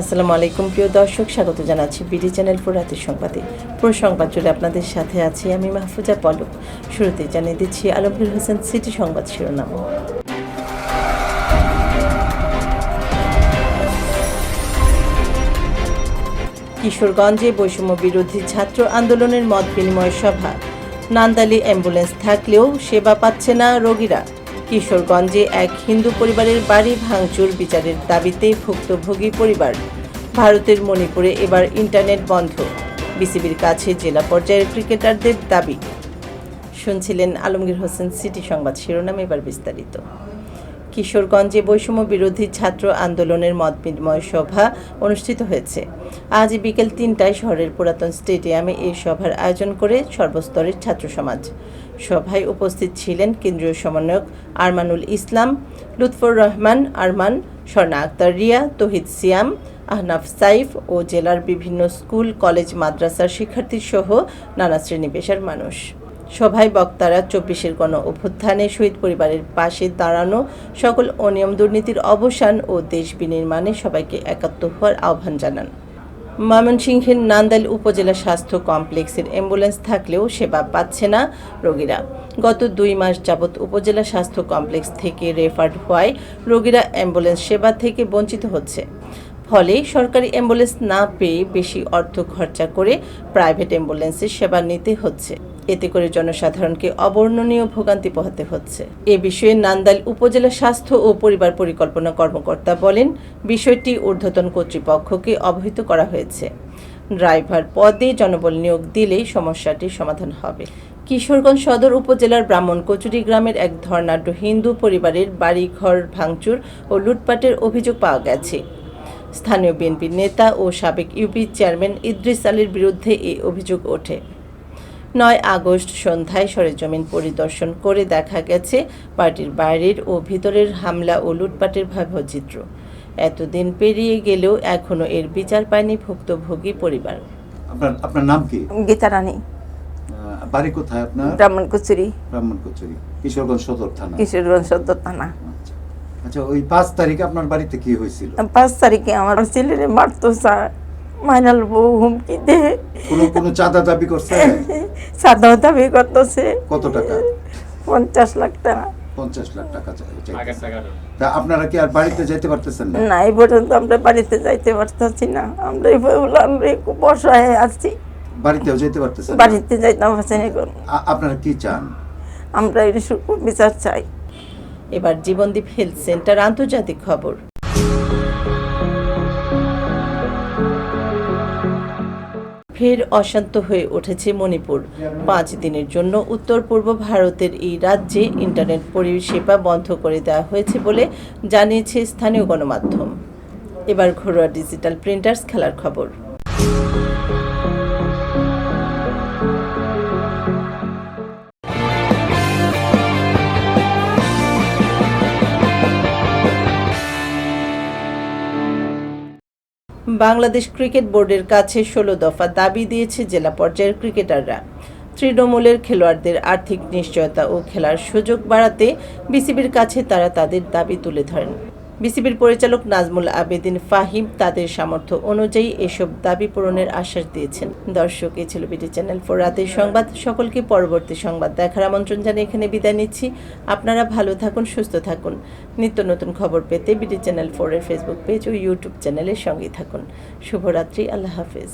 আসসালামু আলাইকুম, প্রিয় দর্শক। স্বাগত জানাচ্ছি বিডি চ্যানেল ফোর রাতের সংবাদে। পুরো সংবাদ জুড়ে আপনাদের সাথে আছি আমি মাহফুজা পলক। শুরুতে জানিয়ে দিচ্ছি আলমগীর হোসেন সিটি সংবাদ শিরোনাম। কিশোরগঞ্জে বৈষম্য বিরোধী ছাত্র আন্দোলনের মত বিনিময় সভা। নান্দালি অ্যাম্বুলেন্স থাকলেও সেবা পাচ্ছে না রোগীরা। কিশোরগঞ্জে এক হিন্দু পরিবারের বাড়ি ভাঙচুর বিচারের দাবিতে ভুক্তভোগী পরিবার। ভারতের মণিপুরে এবার ইন্টারনেট বন্ধ। বিসিবির কাছে জেলা পর্যায়ের ক্রিকেটারদের দাবি। শুনছিলেন আলমগীর হোসেন, সিটি সংবাদ শিরোনাম এবার বিস্তারিত। কিশোরগঞ্জে বৈষম্য বিরোধী ছাত্র আন্দোলনের মত বিনিময় সভা অনুষ্ঠিত হয়েছে। আজ বিকেল তিনটায় শহরের পুরাতন স্টেডিয়ামে এই সভার আয়োজন করে সর্বস্তরের ছাত্র সমাজ। সভায় উপস্থিত ছিলেন কেন্দ্রীয় সমন্বয়ক আরমানুল ইসলাম, লুৎফর রহমান, আরমান, স্বর্ণা আক্তার রিয়া, তহিদ সিয়াম, আহনাফ সাইফ ও জেলার বিভিন্ন স্কুল, কলেজ, মাদ্রাসার শিক্ষার্থী সহ নানা শ্রেণি পেশার মানুষ। সভায় বক্তারা চব্বিশের গণ অভ্যুত্থানে শহীদ পরিবারের পাশে দাঁড়ানো সকল অনিয়ম দুর্নীতির অবসান ও দেশ বিনির্মাণে সবাইকে একাত্ম হওয়ার আহ্বান জানান। ময়মনসিংহের নান্দাইল উপজেলা স্বাস্থ্য কমপ্লেক্সের অ্যাম্বুলেন্স থাকলেও সেবা পাচ্ছে না রোগীরা। গত দুই মাস যাবৎ উপজেলা স্বাস্থ্য কমপ্লেক্স থেকে রেফার্ড হওয়ায় রোগীরা অ্যাম্বুলেন্স সেবা থেকে বঞ্চিত হচ্ছে। ফলে সরকারি অ্যাম্বুলেন্স না পেয়ে বেশি অর্থ খরচা করে প্রাইভেট অ্যাম্বুলেন্সের সেবা নিতে হচ্ছে। এতে করে জনসাধারণকে অবর্ণনীয় ভোগান্তি পোহাতে হচ্ছে। এ বিষয়ে নান্দাইল উপজেলা স্বাস্থ্য ও পরিবার পরিকল্পনা কর্মকর্তা বলেন, বিষয়টি ঊর্ধ্বতন কর্তৃপক্ষকে অবহিত করা হয়েছে। ড্রাইভার পদে জনবল নিয়োগ দিলেই সমস্যাটির সমাধান হবে। কিশোরগঞ্জ সদর উপজেলার ব্রাহ্মণ কচুরি গ্রামের এক ধর্নাঢ্য হিন্দু পরিবারের বাড়িঘর ভাঙচুর ও লুটপাটের অভিযোগ পাওয়া গেছে। স্থানীয় বিএনপির নেতা ও সাবেক ইউপি চেয়ারম্যান ইদ্রিস আলীর বিরুদ্ধে এই অভিযোগ ওঠে। নয় আগস্ট সন্ধ্যায় সরেজমিন পরিদর্শন করে দেখা গেছে পার্টির বাইরের ও ভিতরের হামলা ও লুটপাটের ভয়াবহ চিত্র এতদিন পেরিয়ে গেলেও এখনও এর বিচার পায়নি ভুক্তভোগী পরিবার। আপনার আপনার নাম কি? গীতা রানী বাড়ি কোথায় আপনার? ব্রাহ্মণ কুচুরি। ব্রাহ্মণ কচুরি। কিশোরগঞ্জ সদর থানা। কিশোরগঞ্জ সদর থানা। আচ্ছা। আচ্ছা ওই পাঁচ তারিখে আপনার বাড়িতে কি হয়েছিল? পাঁচ তারিখে আমার ছেলেরে মারতো স্যার। মাইনাল বউ হুমকি দে কোনো কোনো চাঁদা দাবি করছে? সাদা দাবি করতেছে। কত টাকা? পঞ্চাশ লাখ টাকা। পঞ্চাশ লাখ টাকা। তা আপনারা কি আর বাড়িতে যেতে পারতেছেন না? না এই পর্যন্ত আমরা বাড়িতে যাইতে পারতেছি না। আমরা এই আমরা একটু বসায় আছি। বাড়িতেও যেতে পারতেছেন বাড়িতে যাইতে পারছি না এখন আপনারা কি চান? আমরা এই সুখ বিচার চাই। এবার জীবনদীপ হেলথ সেন্টার আন্তর্জাতিক খবর। ফের অশান্ত হয়ে উঠেছে মণিপুর। পাঁচ দিনের জন্য উত্তর পূর্ব ভারতের এই রাজ্যে ইন্টারনেট পরিষেবা বন্ধ করে দেওয়া হয়েছে বলে জানিয়েছে স্থানীয় গণমাধ্যম। এবার ঘরোয়া ডিজিটাল প্রিন্টার্স খেলার খবর। বাংলাদেশ ক্রিকেট বোর্ডের কাছে ষোলো দফা দাবি দিয়েছে জেলা পর্যায়ের ক্রিকেটাররা। তৃণমূলের খেলোয়াড়দের আর্থিক নিশ্চয়তা ও খেলার সুযোগ বাড়াতে বিসিবির কাছে তারা তাদের দাবি তুলে ধরেন। বিসিবির পরিচালক নাজমুল আবেদিন ফাহিম তাদের সামর্থ্য অনুযায়ী এসব দাবি পূরণের আশ্বাস দিয়েছেন। দর্শক এই ছিল বিটি চ্যানেল ফোর রাতের সংবাদ। সকলকে পরবর্তী সংবাদ দেখার আমন্ত্রণ জানিয়ে এখানে বিদায় নিচ্ছি। আপনারা ভালো থাকুন, সুস্থ থাকুন। নিত্য নতুন খবর পেতে বিটি চ্যানেল ফোরের ফেসবুক পেজ ও ইউটিউব চ্যানেলের সঙ্গেই থাকুন। শুভরাত্রি, আল্লাহ হাফেজ।